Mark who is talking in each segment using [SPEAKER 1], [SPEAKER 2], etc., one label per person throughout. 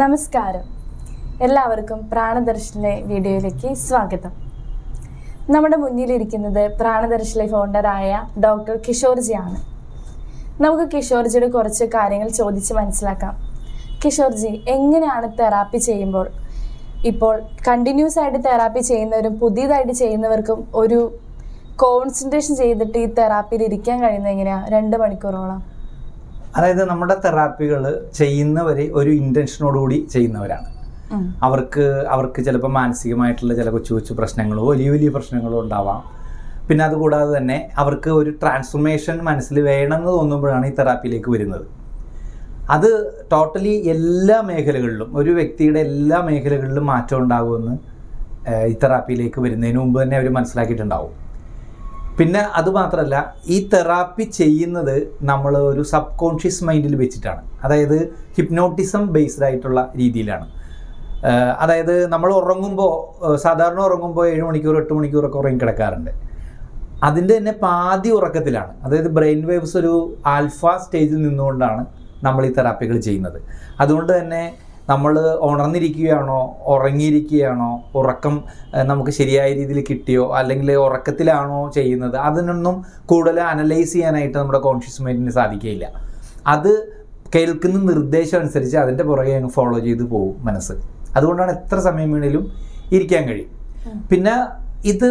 [SPEAKER 1] നമസ്കാരം. എല്ലാവർക്കും പ്രാണദർശനിലെ വീഡിയോയിലേക്ക് സ്വാഗതം. നമ്മുടെ മുന്നിലിരിക്കുന്നത് പ്രാണദർശിലെ ഫൗണ്ടറായ ഡോക്ടർ കിഷോർജിയാണ്. നമുക്ക് കിഷോർജിയുടെ കുറച്ച് കാര്യങ്ങൾ ചോദിച്ച് മനസ്സിലാക്കാം. കിഷോർജി എങ്ങനെയാണ് തെറാപ്പി ചെയ്യുമ്പോൾ? ഇപ്പോൾ കണ്ടിന്യൂസ് ആയിട്ട് തെറാപ്പി ചെയ്യുന്നവരും പുതിയതായിട്ട് ചെയ്യുന്നവർക്കും ഒരു കോൺസെൻട്രേഷൻ ചെയ്തിട്ട് ഈ തെറാപ്പിയിൽ ഇരിക്കാൻ കഴിയുന്നത് എങ്ങനെയാണ് രണ്ട് മണിക്കൂറോളം.
[SPEAKER 2] അതായത് നമ്മുടെ തെറാപ്പികൾ ചെയ്യുന്നവർ ഒരു ഇന്റൻഷനോടുകൂടി ചെയ്യുന്നവരാണ്. അവർക്ക് അവർക്ക് ചിലപ്പോൾ മാനസികമായിട്ടുള്ള ചില കൊച്ചു കൊച്ചു പ്രശ്നങ്ങളോ വലിയ വലിയ പ്രശ്നങ്ങളോ ഉണ്ടാവാം. പിന്നെ അതുകൂടാതെ തന്നെ അവർക്ക് ഒരു ട്രാൻസ്ഫോർമേഷൻ മനസ്സിൽ വേണമെന്ന് തോന്നുമ്പോഴാണ് ഈ തെറാപ്പിയിലേക്ക് വരുന്നത്. അത് ടോട്ടലി എല്ലാ മേഖലകളിലും ഒരു വ്യക്തിയുടെ എല്ലാ മേഖലകളിലും മാറ്റം ഉണ്ടാകുമെന്ന് ഈ തെറാപ്പിയിലേക്ക് വരുന്നതിന് മുമ്പ് തന്നെ അവർ മനസ്സിലാക്കിയിട്ടുണ്ടാവും. പിന്നെ അതുമാത്രമല്ല ഈ തെറാപ്പി ചെയ്യുന്നത് നമ്മൾ ഒരു സബ് കോൺഷ്യസ് മൈൻഡിൽ വെച്ചിട്ടാണ്. അതായത് ഹിപ്നോട്ടിസം ബേസ്ഡ് ആയിട്ടുള്ള രീതിയിലാണ്. അതായത് നമ്മൾ ഉറങ്ങുമ്പോൾ സാധാരണ ഉറങ്ങുമ്പോൾ ഏഴ് മണിക്കൂർ എട്ട് മണിക്കൂറൊക്കെ ഉറങ്ങി കിടക്കാറുണ്ട്. അതിന്റെ തന്നെ പാതി ഉറക്കത്തിലാണ്. അതായത് ബ്രെയിൻ വേവ്സ് ഒരു ആൽഫ സ്റ്റേജിൽ നിന്നുകൊണ്ടാണ് നമ്മൾ ഈ തെറാപ്പികൾ ചെയ്യുന്നത്. അതുകൊണ്ട് തന്നെ നമ്മൾ ഉണർന്നിരിക്കുകയാണോ? ഉറങ്ങിയിരിക്കുകയാണോ? ഉറക്കം നമുക്ക് ശരിയായ രീതിയിൽ കിട്ടിയോ? അല്ലെങ്കിൽ ഉറക്കത്തിലാണോ ചെയ്യുന്നത്? അതിനൊന്നും കൂടുതൽ അനലൈസ് ചെയ്യാനായിട്ട് നമ്മുടെ കോൺഷ്യസ് മൈൻഡിന് സാധിക്കുകയില്ല. അത് കേൾക്കുന്ന നിർദ്ദേശം അനുസരിച്ച് അതിന്റെ പുറകെ അങ്ങ് ഫോളോ ചെയ്ത് പോകും മനസ്സ്. അതുകൊണ്ടാണ് എത്ര സമയം വേണേലും ഇരിക്കാൻ കഴിയും. പിന്നെ ഇത്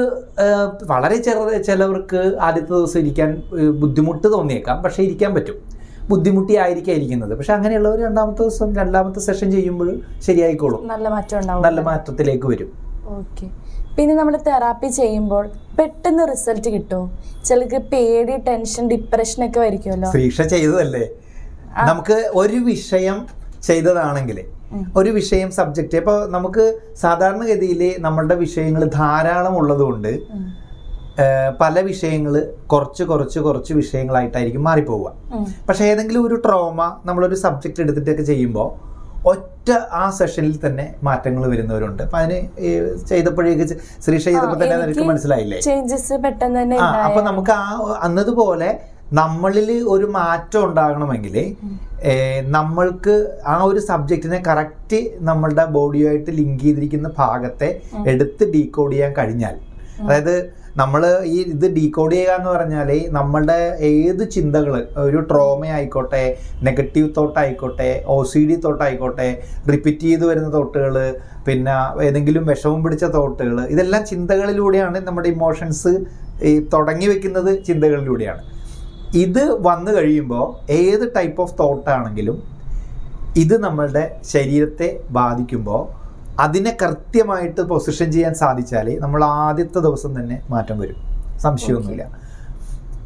[SPEAKER 2] വളരെ ചെറു ചിലവർക്ക് ആദ്യത്തെ ദിവസം ഇരിക്കാൻ ബുദ്ധിമുട്ട് തോന്നിയേക്കാം. പക്ഷേ ഇരിക്കാൻ പറ്റും. ബുദ്ധിമുട്ടി ആയിരിക്കും ഇരിക്കുന്നത് പക്ഷെ അങ്ങനെയുള്ളവർ രണ്ടാമത്തെ ദിവസം രണ്ടാമത്തെ സെഷൻ ചെയ്യുമ്പോൾ ശരിയായിക്കോളും.
[SPEAKER 1] നല്ല മാറ്റം ഉണ്ടാവും
[SPEAKER 2] നല്ല മാറ്റത്തിലേക്ക് വരും.
[SPEAKER 1] ഓക്കെ. പിന്നെ നമ്മൾ തെറാപ്പി ചെയ്യുമ്പോൾ പെട്ടെന്ന് റിസൾട്ട് കിട്ടും ചിലർക്ക് പേടി ടെൻഷൻ ഡിപ്രഷൻ ഒക്കെ വരയ്ക്കുമല്ലോ
[SPEAKER 2] ശ്രീക്ഷ ചെയ്തതല്ലേ? നമുക്ക് ഒരു വിഷയം ചെയ്തതാണെങ്കിൽ ഒരു വിഷയം സബ്ജക്റ്റ് ഇപ്പൊ നമുക്ക് സാധാരണഗതിയിൽ നമ്മളുടെ വിഷയങ്ങൾ ധാരാളം ഉള്ളതുകൊണ്ട് പല വിഷയങ്ങൾ കുറച്ച് കുറച്ച് കുറച്ച് വിഷയങ്ങളായിട്ടായിരിക്കും മാറിപ്പോവുക. പക്ഷേ ഏതെങ്കിലും ഒരു ട്രോമ നമ്മളൊരു സബ്ജക്റ്റ് എടുത്തിട്ടൊക്കെ ചെയ്യുമ്പോൾ ഒറ്റ ആ സെഷനിൽ തന്നെ മാറ്റങ്ങൾ വരുന്നവരുണ്ട്. അപ്പൊ അതിന് ചെയ്തപ്പോഴേക്ക് ശ്രീഷ ചെയ്തപ്പോൾ തന്നെ നിനക്ക് മനസ്സിലായില്ലേ?
[SPEAKER 1] ചേഞ്ചസ് പെട്ടെന്ന് തന്നെ
[SPEAKER 2] അപ്പൊ നമുക്ക് ആ അന്നതുപോലെ നമ്മളിൽ ഒരു മാറ്റം ഉണ്ടാകണമെങ്കിൽ നമ്മൾക്ക് ആ ഒരു സബ്ജക്റ്റിനെ കറക്റ്റ് നമ്മളുടെ ബോഡിയുമായിട്ട് ലിങ്ക് ചെയ്തിരിക്കുന്ന ഭാഗത്തെ എടുത്ത് ഡീകോഡ് ചെയ്യാൻ കഴിഞ്ഞാൽ അതായത് നമ്മൾ ഈ ഇത് ഡീകോഡ് ചെയ്യുക എന്ന് പറഞ്ഞാൽ നമ്മളുടെ ഏത് ചിന്തകൾ ഒരു ട്രോമ ആയിക്കോട്ടെ നെഗറ്റീവ് തോട്ട് ആയിക്കോട്ടെ ഒ സി ഡി തോട്ട് ആയിക്കോട്ടെ റിപ്പീറ്റ് ചെയ്ത് വരുന്ന തോട്ടുകൾ പിന്നെ ഏതെങ്കിലും വിഷമം പിടിച്ച തോട്ടുകൾ ഇതെല്ലാം ചിന്തകളിലൂടെയാണ് നമ്മുടെ ഇമോഷൻസ് ഈ തുടങ്ങി വെക്കുന്നത് ചിന്തകളിലൂടെയാണ്. ഇത് വന്നു കഴിയുമ്പോൾ ഏത് ടൈപ്പ് ഓഫ് തോട്ടാണെങ്കിലും ഇത് നമ്മളുടെ ശരീരത്തെ ബാധിക്കുമ്പോൾ അതിനെ കൃത്യമായിട്ട് പൊസിഷൻ ചെയ്യാൻ സാധിച്ചാൽ നമ്മൾ ആദ്യത്തെ ദിവസം തന്നെ മാറ്റം വരും. സംശയമൊന്നുമില്ല.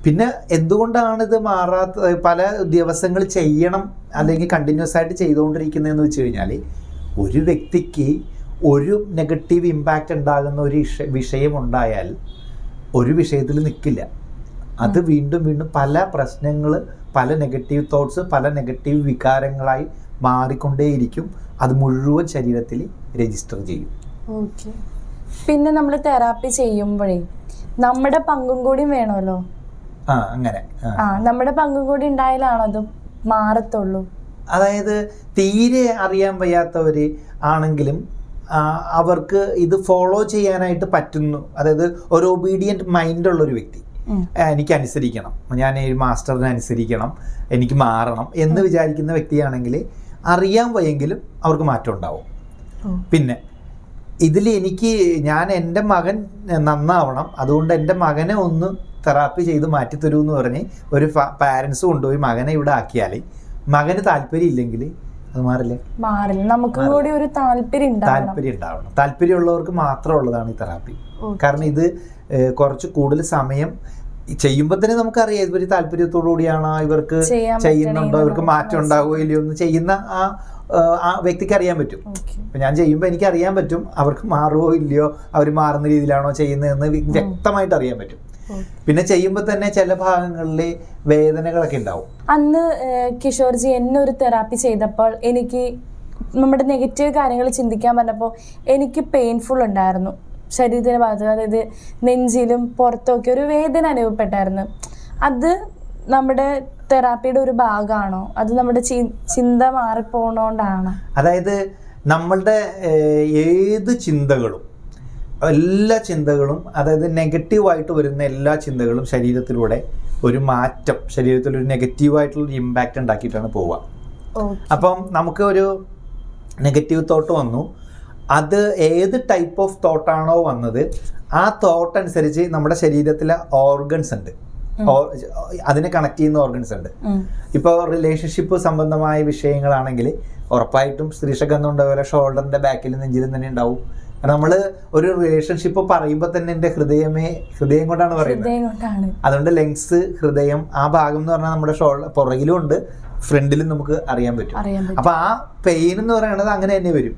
[SPEAKER 2] പിന്നെ എന്തുകൊണ്ടാണ് ഇത് മാറാത്ത പല ദിവസങ്ങൾ ചെയ്യണം അല്ലെങ്കിൽ കണ്ടിന്യൂസ് ആയിട്ട് ചെയ്തുകൊണ്ടിരിക്കുന്നതെന്ന് വെച്ച് കഴിഞ്ഞാൽ ഒരു വ്യക്തിക്ക് ഒരു നെഗറ്റീവ് ഇമ്പാക്റ്റ് ഉണ്ടാകുന്ന ഒരു വിഷ- വിഷയം ഉണ്ടായാൽ ഒരു വിഷയത്തിൽ നിൽക്കില്ല. അത് വീണ്ടും വീണ്ടും പല പ്രശ്നങ്ങൾ പല നെഗറ്റീവ് തോട്ട്സ് പല നെഗറ്റീവ് വികാരങ്ങളായി മാറിക്കൊണ്ടേയിരിക്കും. അത് മുഴുവൻ ശരീരത്തിൽ രജിസ്റ്റർ ചെയ്യും.
[SPEAKER 1] ഓക്കെ പിന്നെ നമ്മൾ തെറാപ്പി ചെയ്യുമ്പോഴേ നമ്മുടെ പങ്കും കൂടി വേണമല്ലോ?
[SPEAKER 2] ആ അങ്ങനെ. ആ.
[SPEAKER 1] നമ്മുടെ പങ്കും കൂടി ഉണ്ടായാലാണോ അത് മാറത്തുള്ളൂ?
[SPEAKER 2] അതായത് തീരെ അറിയാൻ വയ്യാത്തവർ ആണെങ്കിലും അവർക്ക് ഇത് ഫോളോ ചെയ്യാനായിട്ട് പറ്റുന്നു. അതായത് ഒരു ഒബീഡിയന്റ് ഉള്ള ഒരു വ്യക്തി. എനിക്ക് അനുസരിക്കണം. ഞാൻ ഈ മാസ്റ്ററിനെ അനുസരിക്കണം. എനിക്ക് മാറണം എന്ന് വിചാരിക്കുന്ന വ്യക്തിയാണെങ്കിൽ അറിയാൻ വയ്യെങ്കിലും അവർക്ക് മാറ്റം ഉണ്ടാവും. പിന്നെ ഇതിൽ എനിക്ക് ഞാൻ എന്റെ മകൻ നന്നാവണം. അതുകൊണ്ട് എന്റെ മകനെ ഒന്ന് തെറാപ്പി ചെയ്ത് മാറ്റി മാറ്റിത്തരൂ എന്ന് പറഞ്ഞ് ഒരു പാരൻസ് കൊണ്ടുപോയി മകനെ ഇവിടെ ആക്കിയാൽ മകന് താല്പര്യം ഇല്ലെങ്കിൽ അത് മാറില്ലേ?
[SPEAKER 1] മാറില്ല. നമുക്ക് കൂടി ഒരു താല്പര്യം
[SPEAKER 2] താല്പര്യം ഉണ്ടാവണം. താല്പര്യമുള്ളവർക്ക് മാത്രമുള്ളതാണ് ഈ തെറാപ്പി. കാരണം ഇത് കുറച്ച് കൂടുതൽ സമയം ചെയ്യുമ്പോൾ തന്നെ നമുക്കറിയാം ഇവർ താല്പര്യത്തോടു കൂടിയാണ് ഇവർക്ക് ചെയ്യുന്നുണ്ടോ ഇവർക്ക് മാറ്റം ഉണ്ടാകുമോ ഇല്ലയോ എന്ന് ചെയ്യുന്ന ആ ആ വ്യക്തിക്ക് അറിയാൻ പറ്റും.
[SPEAKER 1] അപ്പൊ
[SPEAKER 2] ഇപ്പം ഞാൻ ചെയ്യുമ്പോൾ എനിക്ക് അറിയാൻ പറ്റും അവർക്ക് മാറുമോ ഇല്ലയോ അവർ മാറുന്ന രീതിയിലാണോ ചെയ്യുന്നതെന്ന് വ്യക്തമായിട്ട് അറിയാൻ പറ്റും. പിന്നെ ചെയ്യുമ്പോൾ തന്നെ ചില ഭാഗങ്ങളിൽ വേദനകളൊക്കെ ഉണ്ടാവും.
[SPEAKER 1] അന്ന് കിഷോർജി എന്നെ ഒരു തെറാപ്പി ചെയ്തപ്പോൾ എനിക്ക് നമ്മുടെ നെഗറ്റീവ് കാര്യങ്ങൾ ചിന്തിക്കാൻ പറഞ്ഞപ്പോൾ എനിക്ക് പെയിൻഫുൾ ഉണ്ടായിരുന്നു. ശരീരത്തിന്റെ ഭാഗത്ത് അതായത് നെഞ്ചിലും പുറത്തൊക്കെ ഒരു വേദന അനുഭവപ്പെട്ടായിരുന്നു. അത് നമ്മുടെ തെറാപ്പിയുടെ ഒരു ഭാഗമാണോ? അത് നമ്മുടെ ചിന്ത മാറിപ്പോണോണ്ടാണോ?
[SPEAKER 2] അതായത് നമ്മളുടെ ഏത് ചിന്തകളും എല്ലാ ചിന്തകളും അതായത് നെഗറ്റീവായിട്ട് വരുന്ന എല്ലാ ചിന്തകളും ശരീരത്തിലൂടെ ഒരു മാറ്റം ശരീരത്തിൽ ഒരു നെഗറ്റീവായിട്ടുള്ള ഇമ്പാക്റ്റ് ഉണ്ടാക്കിയിട്ടാണ് പോവുക. അപ്പം നമുക്ക് ഒരു നെഗറ്റീവ് തോട്ട് വന്നു. അത് ഏത് ടൈപ്പ് ഓഫ് തോട്ടാണോ വന്നത് ആ തോട്ട് അനുസരിച്ച് നമ്മുടെ ശരീരത്തിലെ ഓർഗൻസ് ഉണ്ട്. അതിനെ കണക്ട് ചെയ്യുന്ന ഓർഗൻസ് ഉണ്ട്. ഇപ്പോൾ റിലേഷൻഷിപ്പ് സംബന്ധമായ വിഷയങ്ങളാണെങ്കിൽ ഉറപ്പായിട്ടും സ്ത്രീഷഗന്ധം ഉണ്ടാവില്ല ഷോൾഡറിന്റെ ബാക്കിൽ നെഞ്ചിലും തന്നെ ഉണ്ടാവും. നമ്മൾ ഒരു റിലേഷൻഷിപ്പ് പറയുമ്പോൾ തന്നെ എന്റെ ഹൃദയമേ ഹൃദയം കൊണ്ടാണ് പറയുന്നത്. അതുകൊണ്ട് ലെങ്സ് ഹൃദയം ആ ഭാഗം എന്ന് പറഞ്ഞാൽ നമ്മുടെ ഷോൾഡർ പുറകിലും ഉണ്ട്. ഫ്രണ്ടിലും നമുക്ക്
[SPEAKER 1] അറിയാൻ പറ്റും.
[SPEAKER 2] അപ്പൊ ആ പെയിൻ എന്ന് പറയുന്നത് അങ്ങനെ തന്നെ വരും.